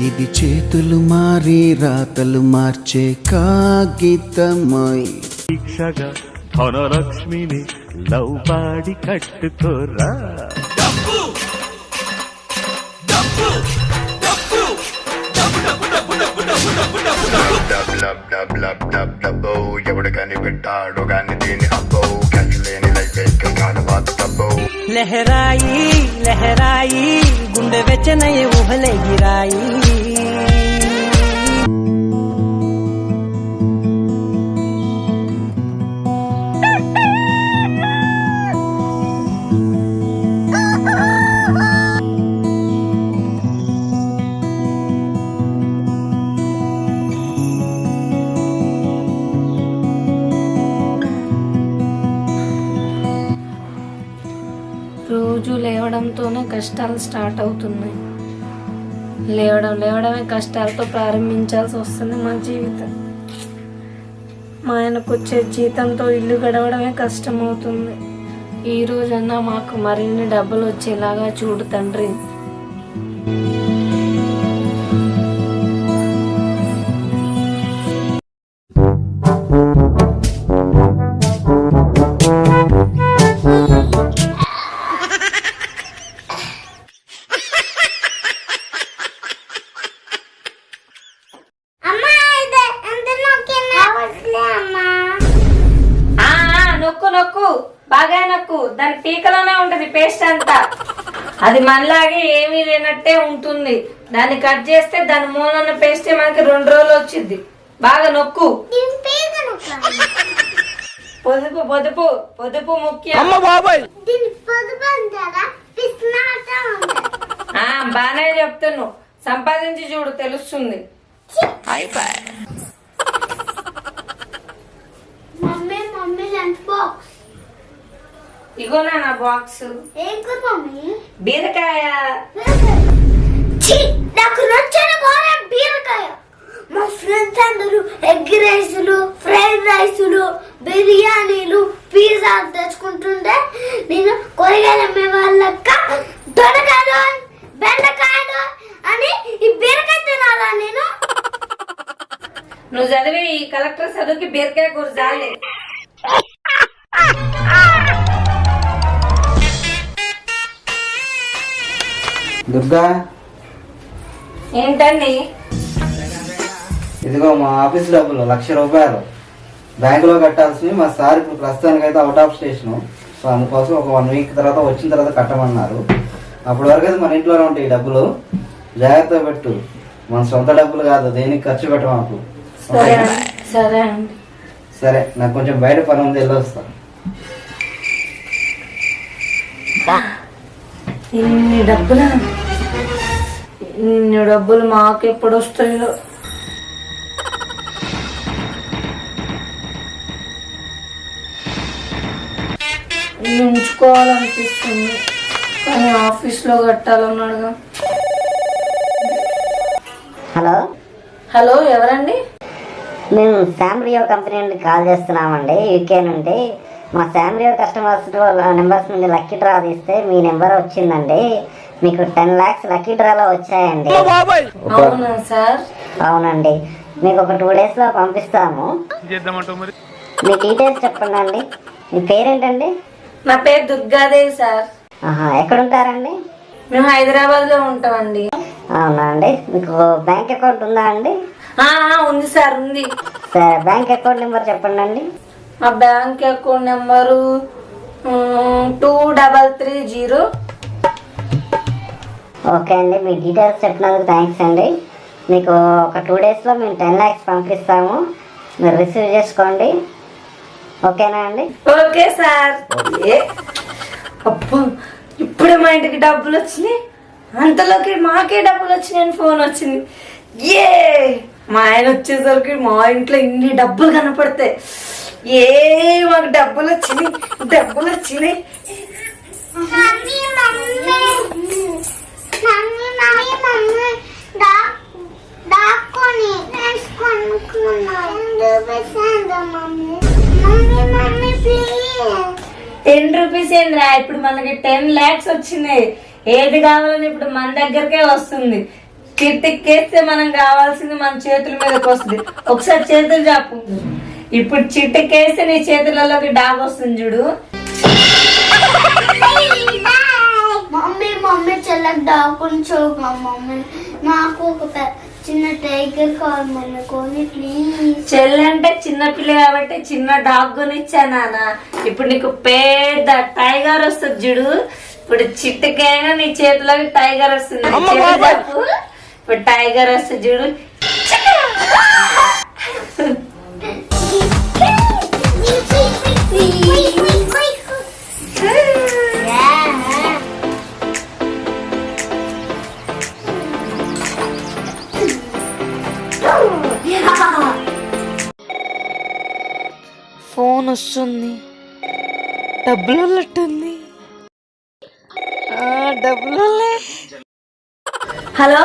ఇది చేతులు మారి రాతలు మార్చే కాగితమై. దీక్షగా ధనలక్ష్మిని లవ్ పాడి కట్టుకోరా ఎవడు కాని పెట్టాడు కాని దీని అబ్బో లైఫ్ డబ్బో లహరాయి లహరాయి గుండె వెచ్చనయ ఊహలే కష్టాలు స్టార్ట్ అవుతున్నాయి లేవడం లేవడమే కష్టాలతో ప్రారంభించాల్సి వస్తుంది మా జీవితం. మా ఆయనకు వచ్చే జీతంతో ఇల్లు గడవడమే కష్టమవుతుంది. ఈ రోజన్నా మాకు మరిన్ని డబ్బులు వచ్చేలాగా చూడు తండ్రి. పీకలోనే ఉంటది పేస్ట్ అంతా. అది మనలాగే ఏమీ లేనట్టే ఉంటుంది. దాన్ని కట్ చేస్తే దాని మూలన్న పేస్ట్ మనకి రెండు రోజులు వచ్చింది బాగా నొక్కు. పొదుపు పొదుపు పొదుపు ముఖ్యం. ఆ బానే చెప్తున్నావు. సంపాదించి చూడు తెలుస్తుంది. మమ్మీ మమ్మీ లంచ్ బాక్స్ ఇగో నా బాక్స్ ఏం బీరకాయ. నాకు నచ్చిన కూర బీరకాయ. మా ఫ్రెండ్స్ అందరూ ఎగ్ రైసులు ఫ్రైడ్ రైసులు బిర్యానీలు పిజ్జా తెచ్చుకుంటుంటే నేను కూరగాయలు అమ్మే వాళ్ళక్క దొరకాయలు బెండకాయలు అని ఈ బీరకాయ తినాలా నేను? నువ్వు చదివి ఈ కలెక్టర్ చదువుకి బీరకాయ కూర చాలే. దుర్గా? ఏంటండి? ఇదిగో మా ఆఫీస్ డబ్బులు లక్ష రూపాయలు. బ్యాంకులో కట్టాల్సినవి మా సార్ ఇప్పుడు ప్రస్తుతానికి అయితే అవుట్ ఆఫ్ స్టేషన్ సో అందుకోసం ఒక వన్ వీక్ తర్వాత వచ్చిన తర్వాత కట్టమన్నారు. అప్పటి వరకు అయితే మన ఇంట్లోనే ఉంటాయి డబ్బులు. జాగ్రత్త పెట్టు. మన సొంత డబ్బులు కాదు దేనికి ఖర్చు పెట్టమాకు సరే అండి సరే నాకు కొంచెం బయట పని ఉంది వెళ్ళొస్తా ఇన్ని డబ్బులా? డబ్బులు మాకు ఎప్పుడు వస్తాయో ఉంచుకోవాలనిపిస్తుంది కానీ ఆఫీస్లో కట్టాలన్నాడుగా హలో? హలో ఎవరండి? మేము శామ్రియో కంపెనీ నుండి కాల్ చేస్తున్నామండి. యూకే నుండి. మా శామ్రియో కస్టమర్స్ నెంబర్స్ నుండి లక్కీ డ్రా తీస్తే మీ నెంబర్ వచ్చిందండి. మీకు టెన్ ల్యాక్స్ లక్కీ డ్రాలో వచ్చాయండి. అవునా సార్? అవునండి. మీకు ఒక టూ డేస్లో పంపిస్తాము. మీ డీటెయిల్స్ చెప్పండి అండి. మీ పేరేంటండి? నా పేరు దుర్గాదేవి సార్. ఆహా ఎక్కడుంటారండి? మేము హైదరాబాద్లో ఉంటామండి. అవునా అండి? మీకు బ్యాంక్ అకౌంట్ ఉందా అండి? ఆ, ఆ, ఉంది సార్ ఉంది. సరే బ్యాంక్ అకౌంట్ నెంబర్ చెప్పండి అండి. మా bank account number two double three zero okay అండి మీ డీటెయిల్స్ చెప్పినందుకు థ్యాంక్స్ అండి. మీకు ఒక టూ డేస్లో మేము టెన్ ల్యాక్స్ పంపిస్తాము. మీరు రిసీవ్ చేసుకోండి. ఓకేనా అండి? Okay sir. ఏ? అబ్బో ఇప్పుడే మా ఇంటికి డబ్బులు వచ్చినాయి. అంతలోకి మాకే డబ్బులు వచ్చినాయని ఫోన్ వచ్చింది. ఏ? మా ఆయన వచ్చేసరికి మా ఇంట్లో ఇన్ని డబ్బులు కనపడతాయి. ఏ మాకు డబ్బులు వచ్చినాయి డబ్బులు వచ్చినాయి. టెన్ రూపీస్ ఏంద్రా? ఇప్పుడు మనకి టెన్ లాక్స్ వచ్చినాయి ఏది కావాలని ఇప్పుడు మన దగ్గరకే వస్తుంది. చిట్టుకేస్తే మనం కావాల్సింది మన చేతుల మీదకి వస్తుంది. ఒకసారి చేతులు చాపు ఇప్పుడు చిట్టుకేస్తే నీ చేతులలోకి డాగ్ వస్తుంది చూడు. మమ్మీ చెల్లకి డాకుని చూపు మమ్మీ. నాకు ఒక చిన్న టైగర్ కావాలి మమ్మీ కొని ప్లీజ్ చెల్లి అంటే చిన్న పిల్ల కాబట్టి చిన్న డాగ్ కొనిచ్చా నాన్న. ఇప్పుడు నీకు పెద్ద టైగర్ వస్తుంది చూడు. ఇప్పుడు చిట్టుకైనా నీ చేతిలోకి టైగర్ వస్తుంది. నీ చేతులు చాపు. ఇప్పుడు టైగర్ వస్తుంది చూడు. ఫోన్ వస్తుంది. డబ్బులు ఉన్నట్టుంది. ఆ, డబ్బులు హలో?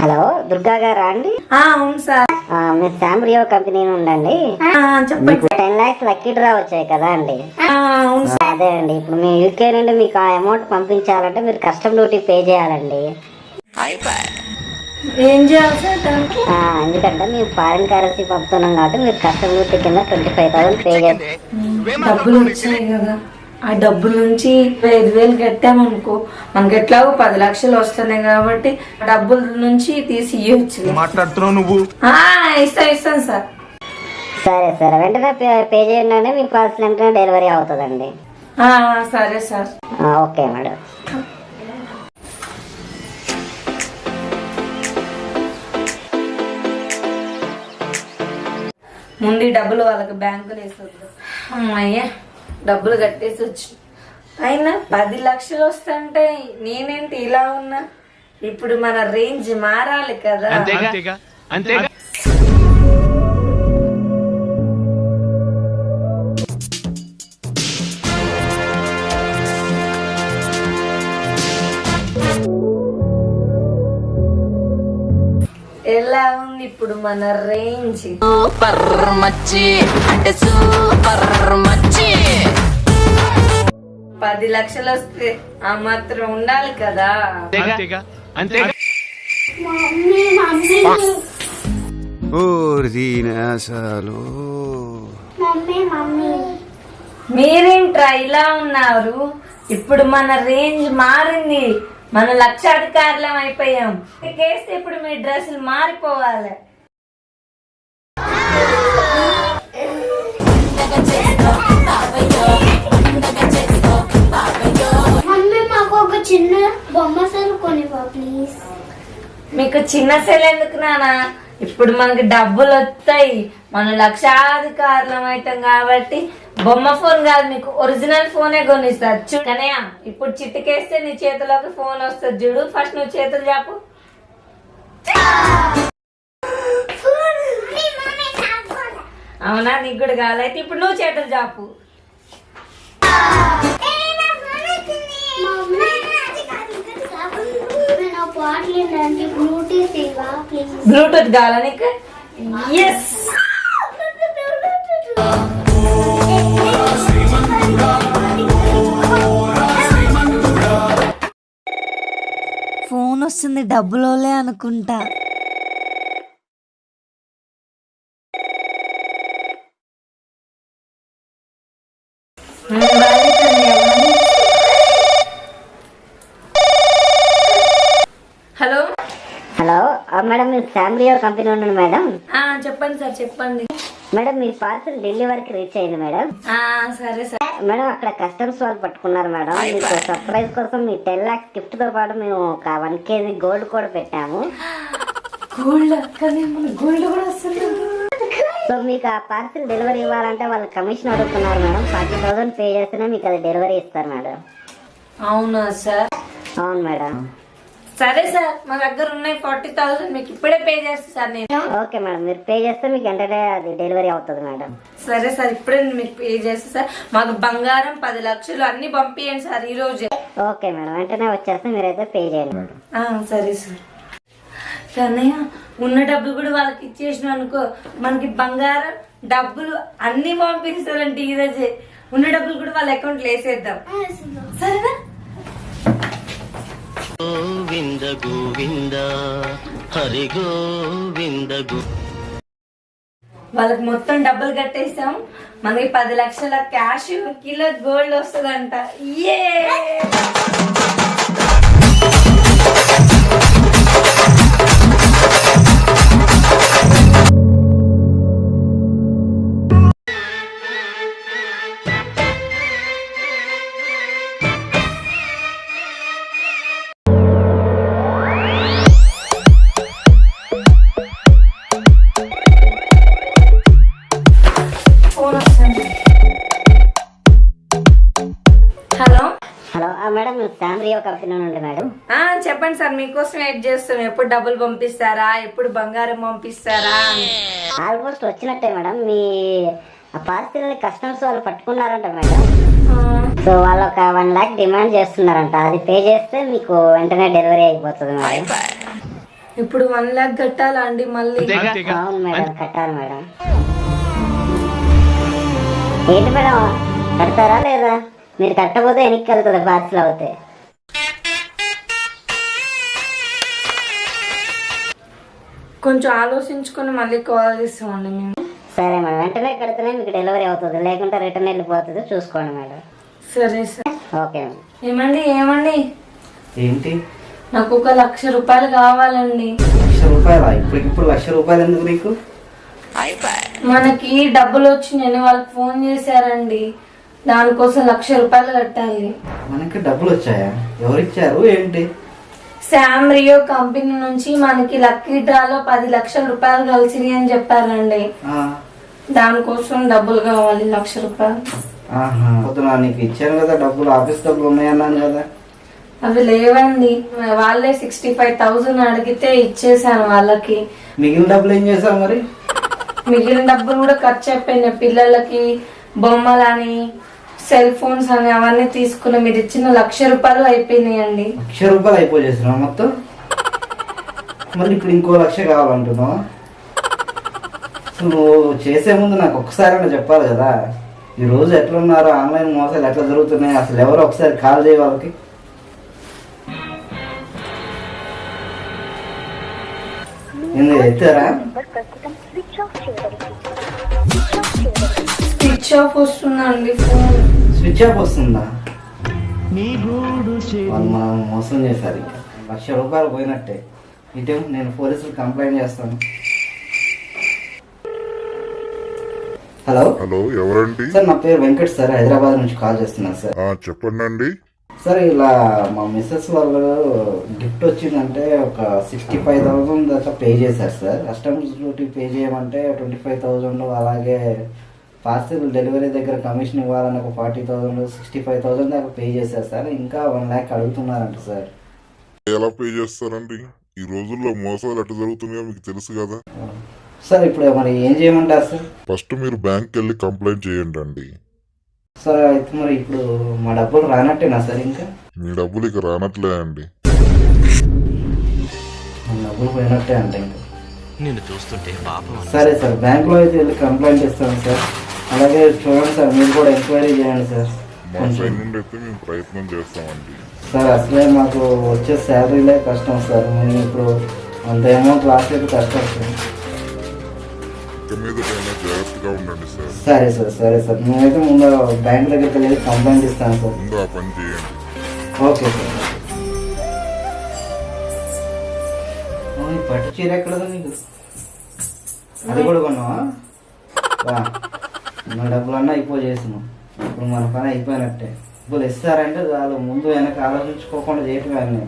హలో దుర్గా గారా అండి? ఆ, అవును సార్. ఆ, మీ శాంబ్రియో కంపెనీ ఉండండి ఆ, చెప్పండి టెన్ లాక్స్ లక్కీ డ్రా వచ్చాయి కదా అండి. ఆ, అవును సార్. అదే అండి ఇప్పుడు మీ యూకే నుండి మీకు ఆ అమౌంట్ పంపించాలంటే మీరు కస్టమ్ డ్యూటీ పే చేయాలండి. ఏం చేయాలి సార్ ఎందుకంటే మేము ఫారిన్ కరెన్సీ పంపుతున్నాం కాబట్టి మీరు కస్టమ్ డ్యూటీ కింద ట్వంటీ ఫైవ్ థౌసండ్ పే చేస్తారు డబ్బులు వచ్చాయి కదా. ఆ డబ్బుల నుంచి ఐదు వేలు కట్టామనుకో మనకి ఎట్లాగో పది లక్షలు వస్తున్నాయి కాబట్టి డబ్బుల నుంచి తీసి ఇవ్వచ్చు మాట్లాడుతున్నావు నువ్వు? ఇస్తాను ఇస్తాను సార్. సరే సరే వెంటనే పే పే చేయండి అండి మీ పార్సల్ వెంటనే డెలివరీ అవుతుందండి. ఆ, సరే సార్. ఆ, ఓకే మేడం. ముందు డబ్బులు వాళ్ళకి బ్యాంకులో వేసొద్దు. అమ్మయ్య డబ్బులు కట్టేసి వచ్చు. అయినా పది లక్షలు వస్తుంటే నేనేంటి ఇలా ఉన్నా? ఇప్పుడు మన రేంజ్ మారాలి కదా. ఎలా ఉంది ఇప్పుడు మన రేంజ్ సూపర్ మచ్చి అంటే సూపర్ మచ్చి పది లక్షలు వస్తే ఆ మాత్రం ఉండాలి కదా. Mummy mummy. ఓరినాసాలు mummy mummy. మీరేంట్రా ఇలా ఉన్నారు? ఇప్పుడు మన రేంజ్ మారింది. మన లక్షాధికారులం అయిపోయాం. కేస్తే ఇప్పుడు మీ డ్రెస్సులు మారిపోవాలి. మమ్మీ మాకు ఒక చిన్న బొమ్మ సెల్ ప్లీజ్. మీకు చిన్న సెల్ ఎందుకు నానా? ఇప్పుడు మనకి డబ్బులు వస్తాయి మన లక్షాధికారులం అవుతాం కాబట్టి బొమ్మ ఫోన్ కాదు మీకు ఒరిజినల్ ఫోనే కొనిస్తారు. చూ కనయ్య ఇప్పుడు చిట్టుకేస్తే నీ చేతిలోకి ఫోన్ వస్తుంది చూడు. ఫస్ట్ నువ్వు చేతులు చాపు. అవునా? నీకు కూడా కావాలైతే ఇప్పుడు నువ్వు చేతులు చాపు. బ్లూటూత్ కావాలా నీకు? ఎస్ వస్తుంది డబ్బులోలే అనుకుంటా. హలో? హలో మేడం మీరు శాంబ్రియో కంపెనీ ఉండండి మేడం. ఆ, చెప్పండి సార్ చెప్పండి. మేడం మీ పార్సల్ ఢిల్లీ వరకు రీచ్ అయింది మేడం. సరే సార్. మేడం అక్కడ కస్టమ్స్ వాళ్ళు పట్టుకున్నారు మేడం. మీకు సర్ప్రైజ్ కోసం మీ టెన్ లాక్స్ గిఫ్ట్తో పాటు మేము ఒక వన్ కేజీ గోల్డ్ కూడా పెట్టాము. గోల్డ్ కానీ మన గోల్డ్ కూడా వస్తుంది. సో మీకు ఆ పార్సల్ డెలివరీ ఇవ్వాలంటే వాళ్ళు కమిషన్ అడుగుతున్నారు మేడం. ఫార్టీ థౌసండ్ పే చేస్తేనే మీకు అది డెలివరీ ఇస్తారు మేడం. అవునా సార్? అవును మేడం. సరే సార్ మా దగ్గర ఉన్నాయి ఫార్టీ థౌసండ్ మీకు ఇప్పుడే పే చేస్తా సార్ నేను. ఓకే మేడం మీరు పే చేస్తే మీకు వెంటనే అది డెలివరీ అవుతుంది మేడం. సరే సార్ ఇప్పుడే నేను మీకు పే చేస్తా సార్. మాకు బంగారం పది లక్షలు అన్ని పంపియండి సార్ ఈ రోజే. ఓకే మేడం వెంటనే వచ్చేస్తే మీరైతే పే చేయండి మేడం. ఆ, సరే సార్. కన్నయ్య ఉన్న డబ్బులు కూడా వాళ్ళకి ఇచ్చేసిన అనుకో మనకి బంగారం డబ్బులు అన్ని పంపిస్తారంటే ఈ రోజే. ఉన్న డబ్బులు కూడా వాళ్ళ అకౌంట్లో వేసేద్దాం. సరేనా? గోవింద గోవింద హరి గోవింద గో వాళ్ళకి మొత్తం డబ్బులు కట్టేసాం మనకి పది లక్షల క్యాష్ కిలో గోల్డ్ వస్తుందంట. ఏ మేడం. ఆ చెప్పండి సార్ మీకోసం వెయిట్ చేస్తాం? ఎప్పుడు డబ్బులు పంపిస్తారా? ఎప్పుడు బంగారం పంపిస్తారా. ఆల్మోస్ట్ వచ్చినట్టే మేడం. మీ పార్సిల్ కస్టమర్స్ వాళ్ళు పట్టుకున్నారంట మేడం. సో వాళ్ళు ఒక వన్ లాక్ డిమాండ్ చేస్తున్నారంట. అది పే చేస్తే మీకు వెంటనే డెలివరీ అయిపోతుంది మేడం. ఇప్పుడు వన్ లాక్ కట్టాలా అండి మళ్ళీ అవును మేడం కట్టాలి మేడం. ఏంటి మేడం కడతారా లేదా? మీరు కట్టకపోతే వెనక్కి వెళ్తుంది పార్సిల్ అవుతే. కొంచెం ఆలోచించుకొని మళ్ళీ కాల్ చేస్తామండి మేము. సరే మేడం వెంటనే కడితేనే మీకు డెలివరీ అవుతుంది. లేకుంటే రిటర్న్ వెళ్ళిపోతుంది. చూసుకోండి మేడం. సరే సార్. Okay madam. ఏమండి ఏమండి? ఏంటి? నాకు ఒక లక్ష రూపాయలు కావాలండి. లక్ష రూపాయలా? ఇప్పటికిప్పుడు లక్ష రూపాయలు ఎందుకు నీకు? మనకి డబ్బులు వచ్చినాయని వాళ్ళకి ఫోన్ చేశారండి. దానికోసం లక్ష రూపాయలు కట్టాలి. మనకి డబ్బులు వచ్చాయా? ఎవరిచ్చారు? ఏంటి? శామ్ రియో కంపెనీ నుంచి మనకి లక్కీ డ్రాలో పది లక్షల రూపాయలు కలిసినాయి అని చెప్పారండి. దానికోసం డబ్బులు కావాలి లక్ష రూపాయలు. పొద్దున నీకు ఇచ్చాను కదా డబ్బులు ఆఫీస్ డబ్బులు ఉన్నాయన్నాను కదా. అవి లేవండి. వాళ్ళే సిక్స్టీ ఫైవ్ థౌజండ్ అడిగితే ఇచ్చేసాను వాళ్ళకి. మిగిలిన డబ్బులు ఏం చేసావు మరి? మిగిలిన డబ్బులు కూడా ఖర్చు అయిపోయినాయి. పిల్లలకి బొమ్మలని సెల్ ఫోన్స్ అని అవన్నీ తీసుకుని మీరు ఇచ్చిన లక్ష రూపాయలు అయిపోయినాయండి. లక్ష రూపాయలు అయిపోయేస్తున్నావు మొత్తం. మళ్ళీ ఇప్పుడు ఇంకో లక్ష కావాలంటున్నావు? నువ్వు చేసే ముందు నాకు ఒక్కసారైనా చెప్పాలి కదా. ఈ రోజు ఎట్లున్నారు? ఆన్లైన్ మోసాలు ఎట్లా జరుగుతున్నాయి? అసలు ఎవరు ఒకసారి కాల్ చేయ వాళ్ళకి. ఏంది ఎత్తారా? స్విచ్ ఆఫ్ వస్తుందండి ఫోన్. స్విచ్ ఆఫ్ వస్తుందా? వాళ్ళు మనం మోసం చేశారు ఇంకా. లక్ష రూపాయలు పోయినట్టే. ఇటేం నేను పోలీసులు కంప్లైంట్ చేస్తాను. హలో? హలో ఎవరండి? సార్ నా పేరు వెంకట్ సార్. హైదరాబాద్ నుంచి కాల్ చేస్తున్నాను సార్. ఆ చెప్పండి సార్ ఇలా మా మిస్సెస్ వాళ్ళు గిఫ్ట్ వచ్చిందంటే ఒక సిక్స్టీ ఫైవ్ థౌసండ్ దాకా పే చేశారు సార్. కస్టమర్స్ డ్యూటీ పే చేయమంటే ట్వంటీ ఫైవ్ థౌసండ్ అలాగే పార్సిల్ డెలివరీ దగ్గర కమిషన్ ఇవ్వాలని ఒక forty thousand sixty five thousand దాకా పే చేశారు సార్. ఇంకా వన్ ల్యాక్ అడుగుతున్నారంట సార్. ఎలా పే చేస్తారండి? ఈ రోజుల్లో మోసాలు ఎట్లా జరుగుతున్నాయో మీకు తెలుసు కదా. సార్ ఇప్పుడు మరి ఏం చేయమంటారు సార్? ఫస్ట్ మీరు బ్యాంక్కి వెళ్ళి కంప్లైంట్ చేయండి అండి. సార్ అయితే మరి ఇప్పుడు మా డబ్బులు రానట్టేనా సార్ ఇంకా? మీ డబ్బులు ఇక రానట్లే అండి. మా డబ్బులు పోయినట్టే అంటే ఇంకా. నిన్ను చూస్తుంటే పాపం సరే సార్ బ్యాంక్లో అయితే వెళ్ళి కంప్లైంట్ ఇస్తాను సార్. అలాగే చూడండి సార్ మీరు కూడా ఎంక్వైరీ చేయండి సార్. మా సైడ్ నుండి అయితే మేము ప్రయత్నం చేస్తామండి. సార్ అసలే మాకు వచ్చే శాలరీలే కష్టం సార్. మేము ఇప్పుడు అంత అమౌంట్ లాస్ట్ అయితే కష్టం సార్. ఇక మీద జాగ్రత్తగా ఉండండి సార్. సరే సార్ సరే సార్. నేనైతే ముందు బ్యాంక్ దగ్గరికి వెళ్ళి కంప్లైంట్ ఇస్తాను సార్. ముందు ఆ పని చేయండి. Okay sir. పట్టు చీర ఎక్కడదా నీకు. అది కూడా కొన్నావా? మన డబ్బులన్నా అయిపో చేసినాం. ఇప్పుడు మన పని అయిపోయినట్టే. డబ్బులు ఇస్తారంటే చాలు ముందు వెనక ఆలోచించుకోకుండా చేయటమే అన్నీ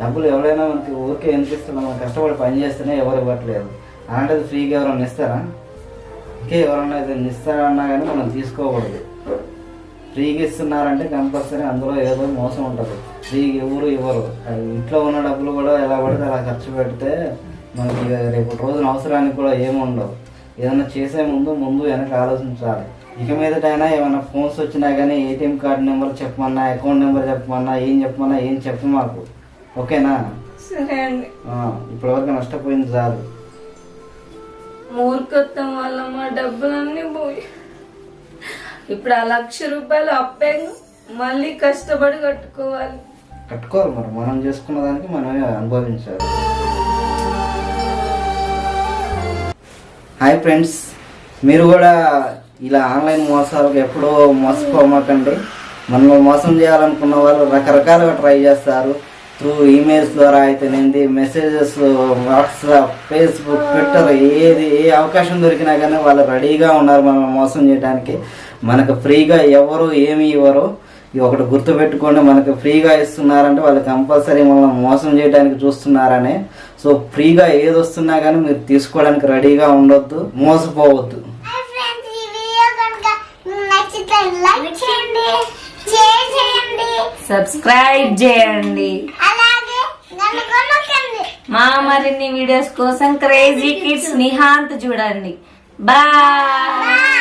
డబ్బులు ఎవరైనా మనకి ఊరికే వినిపిస్తున్నాం మనం కష్టపడి పని చేస్తేనే ఎవరు ఇవ్వట్లేదు. అలాంటిది ఫ్రీగా ఎవరైనా ఇస్తారా? ఇంకే ఎవరైనా ఏదైనా ఇస్తారా అన్నా కానీ మనం తీసుకోకూడదు. ఫ్రీగా ఇస్తున్నారంటే కంపల్సరీ అందులో ఏదో మోసం ఉంటుంది. ఫ్రీగా ఎవరు ఇవ్వరు. అది ఇంట్లో ఉన్న డబ్బులు కూడా ఎలా పడితే అలా ఖర్చు పెడితే మనకి రేపు రోజున అవసరానికి కూడా ఏమి ఉండవు. ఏదైనా చేసే ముందు ముందు వెనక ఆలోచించాలి. ఇక మీదటైనా ఏమైనా ఫోన్స్ వచ్చినా కానీ ఏటీఎం కార్డు నెంబర్ చెప్పమన్నా అకౌంట్ నెంబర్ చెప్పమన్నా ఏం చెప్పమన్నా ఏం చెప్పు మాకు. ఓకేనా? సరే అండి. ఇప్పటివరకు నష్టపోయింది చాలు. మూర్ఖత్వం వల్ల మా డబ్బులన్నీ పోయి ఇప్పుడు ఆ లక్ష రూపాయలు అప్పేగా మళ్ళీ కష్టపడి కట్టుకోవాలి. కట్టుకోవాలి మరి. మనం చేసుకున్న దానికి మనమే అనుభవించాలి. హాయ్ ఫ్రెండ్స్ మీరు కూడా ఇలా ఆన్లైన్ మోసాలకు ఎప్పుడూ మోసపోమాకండి. మనల్ని మోసం చేయాలనుకున్న వాళ్ళు రకరకాలుగా ట్రై చేస్తారు. త్రూ ఈమెయిల్స్ ద్వారా అయితేనేంది మెసేజెస్ వాట్సాప్ ఫేస్బుక్ ట్విట్టర్ ఏది ఏ అవకాశం దొరికినా కానీ వాళ్ళు రెడీగా ఉన్నారు మనల్ని మోసం చేయడానికి. మనకు ఫ్రీగా ఎవరు ఏమి ఇవ్వరు. ఇది ఒకటి గుర్తుపెట్టుకోండి మనకు ఫ్రీగా ఇస్తున్నారంటే వాళ్ళు కంపల్సరీ మనల్ని మోసం చేయడానికి చూస్తున్నారనే. సో ఫ్రీగా ఏది వస్తున్నా కానీ మీరు తీసుకోవడానికి రెడీగా ఉండొద్దు మోసపోవద్దు. హాయ్ ఫ్రెండ్స్ ఈ వీడియో కనుక నచ్చితే లైక్ చేయండి షేర్ చేయండి. సబ్స్క్రైబ్ చేయండి. మా మరిన్ని వీడియోస్ కోసం క్రేజీ కిడ్స్ నిహాంత్ చూడండి. బాయ్